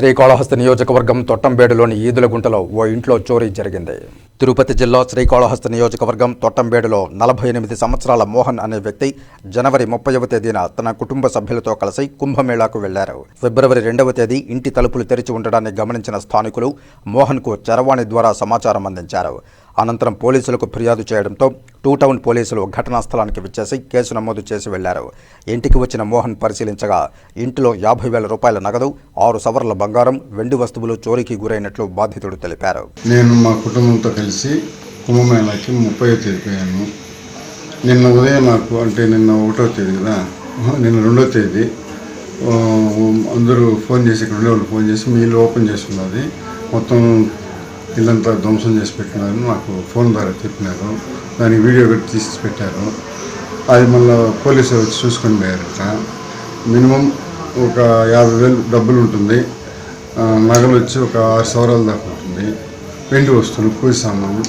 శ్రీకాళహస్తి నియోజకవర్గం తొట్టంబేడులోని ఈదులగుంటలో ఓ ఇంట్లో చోరీ జరిగింది. తిరుపతి జిల్లా శ్రీకాళహస్తి నియోజకవర్గం తొట్టంబేడులో నలభై ఎనిమిది సంవత్సరాల మోహన్ అనే వ్యక్తి జనవరి ముప్పైవ తేదీన తన కుటుంబ సభ్యులతో కలిసి కుంభమేళాకు వెళ్ళారు. ఫిబ్రవరి రెండవ తేదీ ఇంటి తలుపులు తెరిచి ఉండడాన్ని గమనించిన స్థానికులు మోహన్కు చరవాణి ద్వారా సమాచారం అందించారు. అనంతరం పోలీసులకు ఫిర్యాదు చేయడంతో టూ టౌన్ పోలీసులు ఘటనా స్థలానికి విచ్చేసి కేసు నమోదు చేసి వెళ్ళారు. ఇంటికి వచ్చిన మోహన్ పరిశీలించగా ఇంటిలో యాభై వేల రూపాయల నగదు ఆరు సవర్ల బంగారం వెండి వస్తువులు చోరీకి గురైనట్లు బాధితుడు తెలిపారు. నేను మా కుటుంబంతో కలిసి కుంభమేళాకి ముప్పై తేదీపోయాను నిన్న ఉదయం నాకు అంటే నిన్న ఒకటో తేదీ కదా నిన్న రెండో తేదీ అందరూ ఫోన్ చేసి ఇక్కడ ఉండే వాళ్ళు ఫోన్ చేసి మీలు ఓపెన్ చేసి ఉన్నది. మొత్తం ఇల్లంతా ధ్వంసం చేసి పెట్టినారు నాకు ఫోన్ ద్వారా చెప్పినారు దానికి వీడియో పెట్టి తీసి పెట్టారు. అది మళ్ళీ పోలీసులు వచ్చి చూసుకొని పోయారట. మినిమం ఒక యాభై వేలు డబ్బులు ఉంటుంది. నగలు వచ్చి ఒక ఆరు సవరాల దాకా ఉంటుంది. వెండి వస్తువులు పూజ సామాన్లు